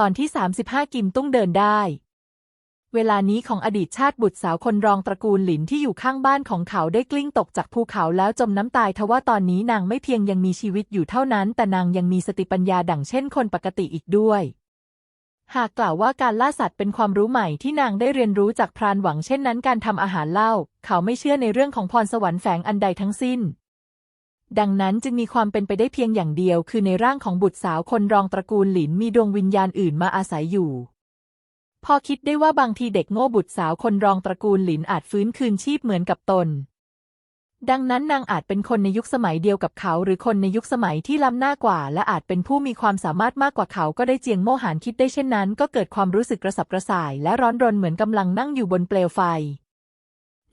ตอนที่ 35 กิมตุ้งเดินได้ เวลานี้ของอดีตชาติบุตรสาวคนรองตระกูลหลินที่อยู่ข้างบ้านของเขาได้กลิ้งตกจากภูเขาแล้วจมน้ำตายทว่าตอนนี้นางไม่เพียงยังมีชีวิตอยู่เท่านั้น แต่นางยังมีสติปัญญาดั่งเช่นคนปกติอีกด้วย หากกล่าวว่าการล่าสัตว์เป็นความรู้ใหม่ที่นางได้เรียนรู้จากพรานหวังเช่นนั้นการทำอาหารเล่า เขาไม่เชื่อในเรื่องของพรสวรรค์แฝงอันใดทั้งสิ้น ดังนั้นจึงมีความเป็นไปได้เพียงอย่างเดียว คือในร่างของบุตรสาวคนรองตระกูลหลินมีดวงวิญญาณอื่นมาอาศัยอยู่ พอคิดได้ว่าบางทีเด็กโง่บุตรสาวคนรองตระกูลหลินอาจฟื้นคืนชีพเหมือนกับตน ดังนั้นนางอาจเป็นคนในยุคสมัยเดียวกับเขา หรือคนในยุคสมัยที่ล้ำหน้ากว่า และอาจเป็นผู้มีความสามารถมากกว่าเขาก็ได้เจียงโมหานคิดได้เช่นนั้น ก็เกิดความรู้สึกกระสับกระส่าย และร้อนรนเหมือนกำลังนั่งอยู่บนเปลวไฟ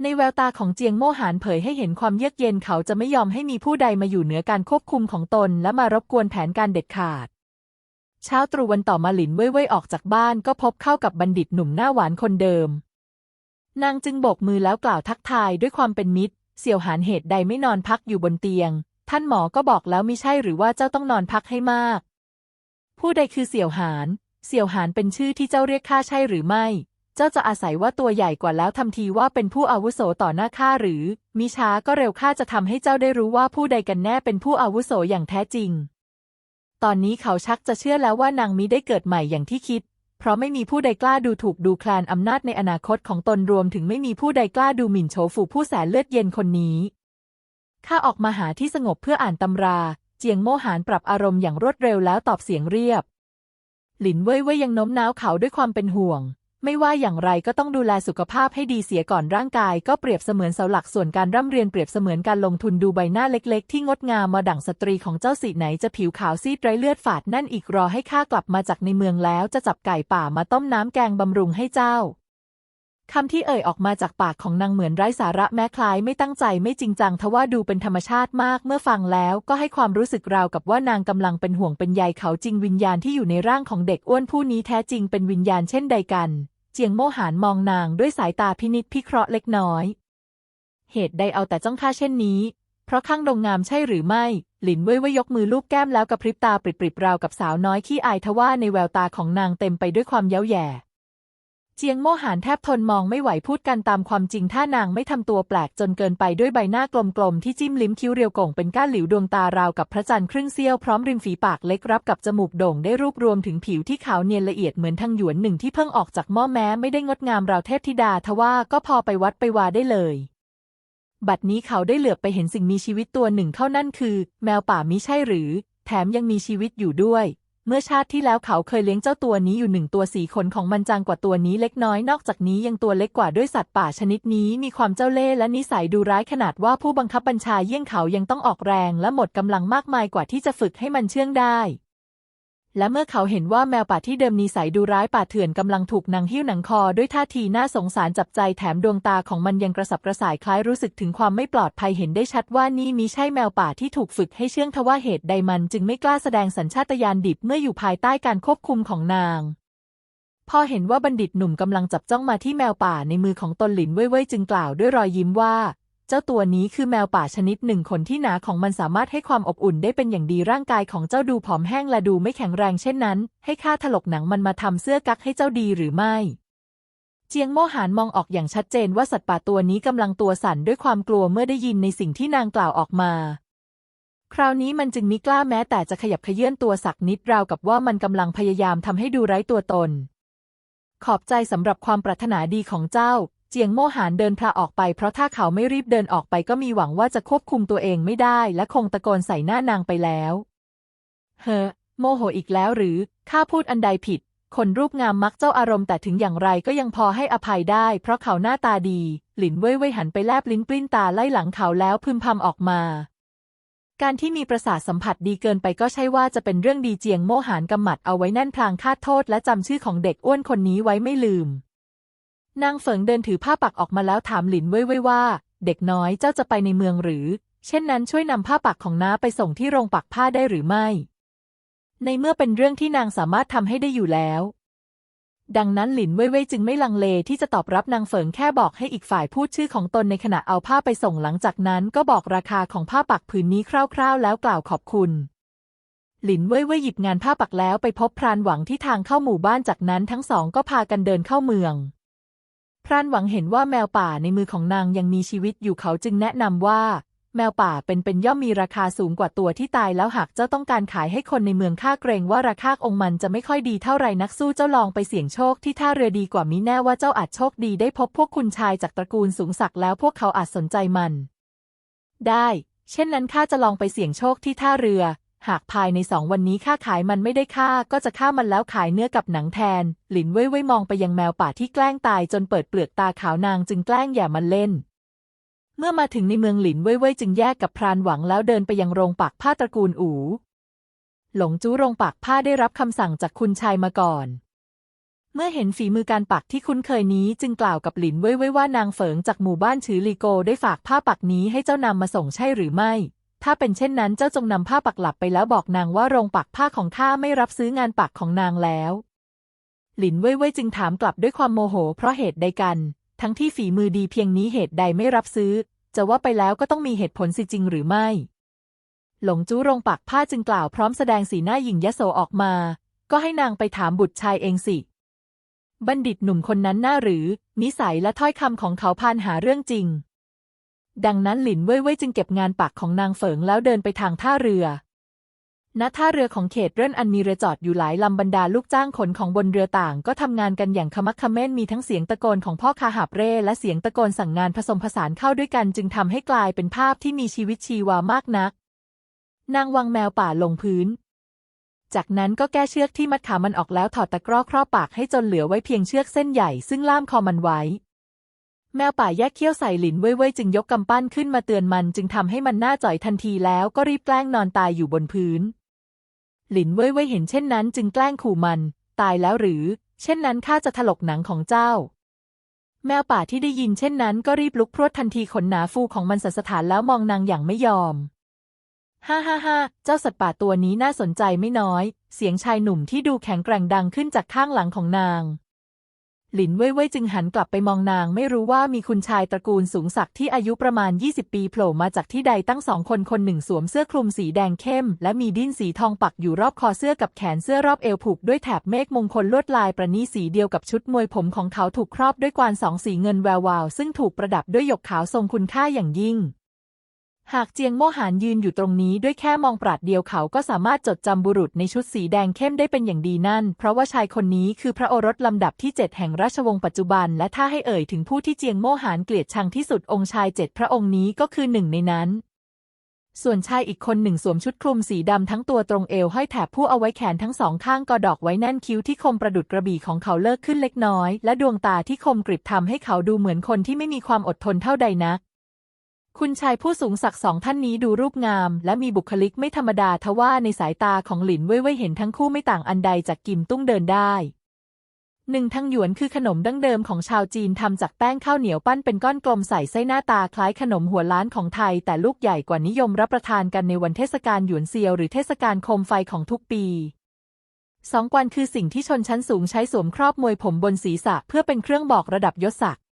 ในแววตาของเจียงโมหานเผยให้เห็นความเยือกเย็นเขาจะไม่ยอมให้มีผู้ใดมาอยู่เหนือการควบคุมของตน และมารบกวนแผนการเด็ดขาด เช้าตรู่วันต่อมาหลินเว่ยเว่ยออกจากบ้านก็พบเข้ากับบัณฑิตหนุ่มหน้าหวานคนเดิม นางจึงโบกมือแล้วกล่าวทักทายด้วยความเป็นมิตร เสี่ยวหานเหตุใดไม่นอนพักอยู่บนเตียง ท่านหมอก็บอกแล้วมิใช่หรือว่าเจ้าต้องนอนพักให้มาก ผู้ใดคือเสี่ยวหาน เสี่ยวหานเป็นชื่อที่เจ้าเรียกข้าใช่หรือไม่ เจ้าจะอาศัยว่าตัวใหญ่กว่าแล้วทำทีว่าเป็นผู้อาวุโสต่อหน้าข้าหรือ มิช้าก็เร็วข้าจะทำให้เจ้าได้รู้ว่าผู้ใดกันแน่เป็นผู้อาวุโสอย่างแท้จริง ตอนนี้เขาชักจะเชื่อแล้วว่านางมิได้เกิดใหม่อย่างที่คิด เพราะไม่มีผู้ใดกล้าดูถูกดูแคลนอำนาจในอนาคตของตนรวมถึงไม่มีผู้ใดกล้าดูหมิ่นโฉฝูผู้แสนเลือดเย็นคนนี้ข้าออกมาหาที่สงบเพื่ออ่านตำรา เจียงโมหานปรับอารมณ์อย่างรวดเร็วแล้วตอบเสียงเรียบ หลินเว่ยเว่ยยังโน้มน้าวเขาด้วยความเป็นห่วง ไม่ว่าอย่างไรก็ต้องดูแลสุขภาพให้ดีเสียก่อนร่างกายก็เปรียบเสมือนเสาหลักส่วนการร่ำเรียนเปรียบเสมือนการลงทุนดูใบหน้าเล็กๆ ที่งดงามมาดั่งสตรีของเจ้าสีไหนจะผิวขาวซีดไร้เลือดฝาดนั่นอีกรอให้ข้ากลับมาจากในเมืองแล้วจะจับไก่ป่ามาต้มน้ำแกงบำรุงให้เจ้า คำที่เอ่ยออกมาจากปากของนางเหมือนไร้สาระแม้คล้ายไม่ตั้งใจไม่จริงจังทว่าดูเป็นธรรมชาติมากเมื่อฟังแล้วก็ให้ความรู้สึกราวกับว่านางกำลังเป็นห่วงเป็นใยเขาจริงวิญญาณที่อยู่ในร่างของเด็กอ้วนผู้นี้แท้จริงเป็นวิญญาณเช่นใดกัน เจียงโมหานมองนางด้วยสายตาพินิจพิเคราะห์เล็กน้อย เหตุใดเอาแต่จ้องข้าเช่นนี้ เพราะข้างดงงามใช่หรือไม่ หลินเว่ยว่ยกมือลูบแก้มแล้วกระพริบตาปริบๆราวกับสาวน้อยขี้อายทว่าในแววตาของนางเต็มไปด้วยความเย้าแย่ เจียงโมหานแทบทนมองไม่ไหวพูดกันตามความจริงถ้านางไม่ทำตัวแปลกจนเกินไปด้วยใบหน้ากลมๆ ที่จิ้มลิ้มคิ้วเรียวโก่งเป็นก้านหลิวดวงตาราวกับพระจันทร์ครึ่งเสี้ยวพร้อมริมฝีปากเล็กรับกับจมูกโด่งได้รูปรวมถึงผิวที่ขาวเนียนละเอียดเหมือนทางหยวนหนึ่งที่เพิ่งออกจากหม้อแม้ไม่ได้งดงามราวเทพธิดาทว่าก็พอไปวัดไปวาได้เลยบัดนี้เขาได้เหลือบไปเห็นสิ่งมีชีวิตตัวหนึ่งเข้านั่นคือ แมวป่ามิใช่หรือ แถมยังมีชีวิตอยู่ด้วย เมื่อชาติที่แล้วเขาเคยเลี้ยงเจ้าตัวนี้อยู่หนึ่งตัวสีขนของมันจางกว่าตัวนี้เล็กน้อย นอกจากนี้ยังตัวเล็กกว่าด้วยสัตว์ป่าชนิดนี้ มีความเจ้าเล่ห์และนิสัยดูร้ายขนาดว่าผู้บังคับบัญชาเยี่ยงเขายังต้องออกแรงและหมดกำลังมากมายกว่าที่จะฝึกให้มันเชื่องได้ และเมื่อเขาเห็นว่าแมวป่าที่เดิมนิสัยดูร้ายป่าเถื่อนกำลังถูกนางหิ้วหนังคอด้วยท่าทีน่าสงสารจับใจแถมดวงตาของมันยังกระสับกระส่ายคล้ายรู้สึกถึงความไม่ปลอดภัยเห็นได้ชัดว่านี่มิใช่แมวป่าที่ถูกฝึกให้เชื่องทว่าเหตุใดมันจึงไม่กล้าแสดงสัญชาตญาณดิบเมื่ออยู่ภายใต้การควบคุมของนาง พอเห็นว่าบัณฑิตหนุ่มกำลังจับจ้องมาที่แมวป่าในมือของตนหลินเว่ยเว่ยจึงกล่าวด้วยรอยยิ้มว่า เจ้าตัวนี้คือแมวป่าชนิดหนึ่งขนที่หนาของมันสามารถให้ความอบอุ่นได้เป็นอย่างดีร่างกายของเจ้าดูผอมแห้งและดูไม่แข็งแรงเช่นนั้น ให้ข้าถลกหนังมันมาทำเสื้อกั๊กให้เจ้าดีหรือไม่ เจียงโมหานมองออกอย่างชัดเจนว่าสัตว์ป่าตัวนี้กำลังตัวสั่นด้วยความกลัวเมื่อได้ยินในสิ่งที่นางกล่าวออกมาคราวนี้มันจึงมิกล้าแม้แต่จะขยับเขยื่อนตัวสักนิดราวกับว่ามันกำลังพยายามทำให้ดูไร้ตัวตน ขอบใจสำหรับความปรารถนาดีของเจ้า เจียงโมหานเดินพลาออกไปเพราะถ้าเขาไม่รีบเดินออกไปก็มีหวังว่าจะควบคุมตัวเองไม่ได้และคงตะโกนใส่หน้านางไปแล้ว เฮ้อโมโหอีกแล้วหรือข้าพูดอันใดผิด คนรูปงามมักเจ้าอารมณ์แต่ถึงอย่างไรก็ยังพอให้อภัยได้ เพราะเขาหน้าตาดี หลินเว่ยเว่ยหันไปแลบลิ้นปลิ้นตาไล่หลังเขาแล้วพึมพำออกมา การที่มีประสาทสัมผัสดีเกินไปก็ใช่ว่าจะเป็นเรื่องดีเจียงโมหานกำหมัดเอาไว้แน่นพลางคาดโทษและจำชื่อของเด็กอ้วนคนนี้ไว้ไม่ลืม นางเฟิงเดินถือผ้าปักออกมาแล้วถามหลินเว่ยเว่ยว่า เด็กน้อยเจ้าจะไปในเมืองหรือ เช่นนั้นช่วยนำผ้าปักของน้าไปส่งที่โรงปักผ้าได้หรือไม่ ในเมื่อเป็นเรื่องที่นางสามารถทำให้ได้อยู่แล้ว ดังนั้นหลินเว่ยเว่ยจึงไม่ลังเลที่จะตอบรับนางเฟิงแค่บอกให้อีกฝ่ายพูดชื่อของตนในขณะเอาผ้าไปส่งหลังจากนั้นก็บอกราคาของผ้าปักผืนนี้คร่าว ๆ แล้วกล่าวขอบคุณหลินเว่ยเว่ยหยิบงานผ้าปักแล้วไปพบพรานหวังที่ทางเข้าหมู่บ้านจากนั้นทั้งสองก็พากันเดินเข้าเมือง รานหวังเห็นว่าแมวป่าในมือของนางยังมีชีวิตอยู่เขาจึงแนะนำว่า แมวป่าเป็นเป็นย่อมมีราคาสูงกว่าตัวที่ตายแล้วหากเจ้าต้องการขายให้คนในเมืองข้าเกรงว่าราคาองค์มันจะไม่ค่อยดีเท่าไรนักสู้เจ้าลองไปเสี่ยงโชคที่ท่าเรือดีกว่ามิแน่ว่าเจ้าอาจโชคดีได้พบพวกคุณชายจากตระกูลสูงศักดิ์แล้วพวกเขาอาจสนใจมัน ได้ เช่นนั้นข้าจะลองไปเสี่ยงโชคที่ท่าเรือ หากภายในสองวันนี้ข้าขายมันไม่ได้ค่า ก็จะฆ่ามันแล้วขายเนื้อกับหนังแทน หลินเว่ยเว่ยมองไปยังแมวป่าที่แกล้งตายจนเปิดเปลือกตาขาวนางจึงแกล้งอย่ามันเล่น เมื่อมาถึงในเมืองหลินเว่ยเว่ยจึงแยกกับพรานหวังแล้วเดินไปยังโรงปักผ้าตระกูลอู่หลงจู้โรงปักผ้าได้รับคำสั่งจากคุณชายมาก่อน เมื่อเห็นฝีมือการปักที่คุ้นเคยนี้จึงกล่าวกับหลินเว่ยเว่ยว่านางเฝิงจากหมู่บ้านชือลีโกได้ฝากผ้าปักนี้ให้เจ้านำมาส่งใช่หรือไม่ ถ้าเป็นเช่นนั้นเจ้าจงนำผ้าปักหลับไปแล้วบอกนางว่าโรงปักผ้าของข้าไม่รับซื้องานปักของนางแล้ว หลินเว่ยเว่ยจึงถามกลับด้วยความโมโห เพราะเหตุใดกัน ทั้งที่ฝีมือดีเพียงนี้เหตุใดไม่รับซื้อ จะว่าไปแล้วก็ต้องมีเหตุผลสิจริงหรือไม่ หลงจู้โรงปักผ้าจึงกล่าวพร้อมแสดงสีหน้าหยิ่งยโสออกมา ก็ให้นางไปถามบุตรชายเองสิ บัณฑิตหนุ่มคนนั้นน่าหรือ นิสัยและถ้อยคำของเขาพานหาเรื่องจริง ดังนั้นหลินเว่ยเว่ยจึงเก็บงานปักของนางเฝิงแล้วเดินไปทางท่าเรือ ณ ท่าเรือของเขตเรื่อนอันมีเรือจอดอยู่หลายลำบรรดาลูกจ้างขนของบนเรือต่าง ก็ทำงานกันอย่างขมักขม้นมีทั้งเสียงตะโกนของพ่อคาหาบเร่และเสียงตะโกนสั่งงานผสมผสานเข้าด้วยกัน จึงทำให้กลายเป็นภาพที่มีชีวิตชีวามากนัก นางวางแมวป่าลงพื้น จากนั้นก็แก้เชือกที่มัดขามันออกแล้วถอดตะกร้อครอบปากให้จนเหลือไว้เพียงเชือกเส้นใหญ่ซึ่งล่ามคอมันไว้ แมวป่าแยกเขี้ยวใส่หลินเว่ยเว่ยจึงยกกำปั้นขึ้นมาเตือนมันจึงทำให้มันหน้าจ่อยทันทีแล้วก็รีบแกล้งนอนตายอยู่บนพื้น หลินเว่ยเว่ยเห็นเช่นนั้นจึงแกล้งขู่มัน ตายแล้วหรือ เช่นนั้นข้าจะถลกหนังของเจ้า แมวป่าที่ได้ยินเช่นนั้นก็รีบลุกพรวดทันทีขนหนาฟูของมันสัสถานแล้วมองนางอย่างไม่ยอมฮ่าฮ่าฮ่าเจ้าสัตว์ป่าตัวนี้น่าสนใจไม่น้อย เสียงชายหนุ่มที่ดูแข็งแกร่งดังขึ้นจากข้างหลังของนาง หลินเว่ยเว่ยจึงหันกลับไปมองนางไม่รู้ว่ามีคุณชายตระกูลสูงศักดิ์ที่อายุประมาณ 20 ปีโผล่มาจากที่ใดตั้งสองคนคนหนึ่งสวมเสื้อคลุมสีแดงเข้ม และมีดิ้นสีทองปักอยู่รอบคอเสื้อกับแขนเสื้อรอบเอวผูกด้วยแถบเมฆมงคลลวดลายประณีสีเดียวกับชุดมวยผมของเขาถูกครอบด้วยกวานสองสีเงินแวววาวซึ่งถูกประดับด้วยหยกขาวทรงคุณค่าอย่างยิ่ง หากเจียงโมหานยืนอยู่ตรงนี้ด้วยแค่มองปราดเดียวเขาก็สามารถจดจำบุรุษในชุดสีแดงเข้มได้เป็นอย่างดีนั่น เพราะว่าชายคนนี้คือพระโอรสลำดับที่ 7 แห่งราชวงศ์ปัจจุบัน และถ้าให้เอ่ยถึงผู้ที่เจียงโมหานเกลียดชังที่สุดองค์ชายเจ็ดพระองค์นี้ก็คือหนึ่งในนั้น ส่วนชายอีกคนหนึ่งสวมชุดคลุมสีดำทั้งตัวตรงเอวห้อยแถบผู้เอาไว้แขนทั้งสองข้างกอดอกไว้แน่นคิ้วที่คมประดุดกระบี่ของเขาเลิกขึ้นเล็กน้อย และดวงตาที่คมกริบทำให้เขาดูเหมือนคนที่ไม่มีความอดทนเท่าใดนัก คุณชายผู้สูงศักดิ์สองท่านนี้ดูรูปงาม และมีบุคลิกไม่ธรรมดาทว่าในสายตาของหลินเว่ยเว่ยเห็นทั้งคู่ไม่ต่างอันใดจากกิมตุ้งเดินได้หนึ่งทั้งหยวนคือขนมดั้งเดิมของชาวจีนทำจากแป้งข้าวเหนียวปั้นเป็นก้อนกลมใส่ไส้หน้าตาคล้ายขนมหัวล้านของไทย แต่ลูกใหญ่กว่านิยมรับประทานกันในวันเทศกาลหยวนเซียวหรือเทศกาลโคมไฟของทุกปีสองกวนคือสิ่งที่ชนชั้นสูงใช้สวมครอบมวยผมบนศีรษะเพื่อเป็นเครื่องบอกระดับยศศักดิ์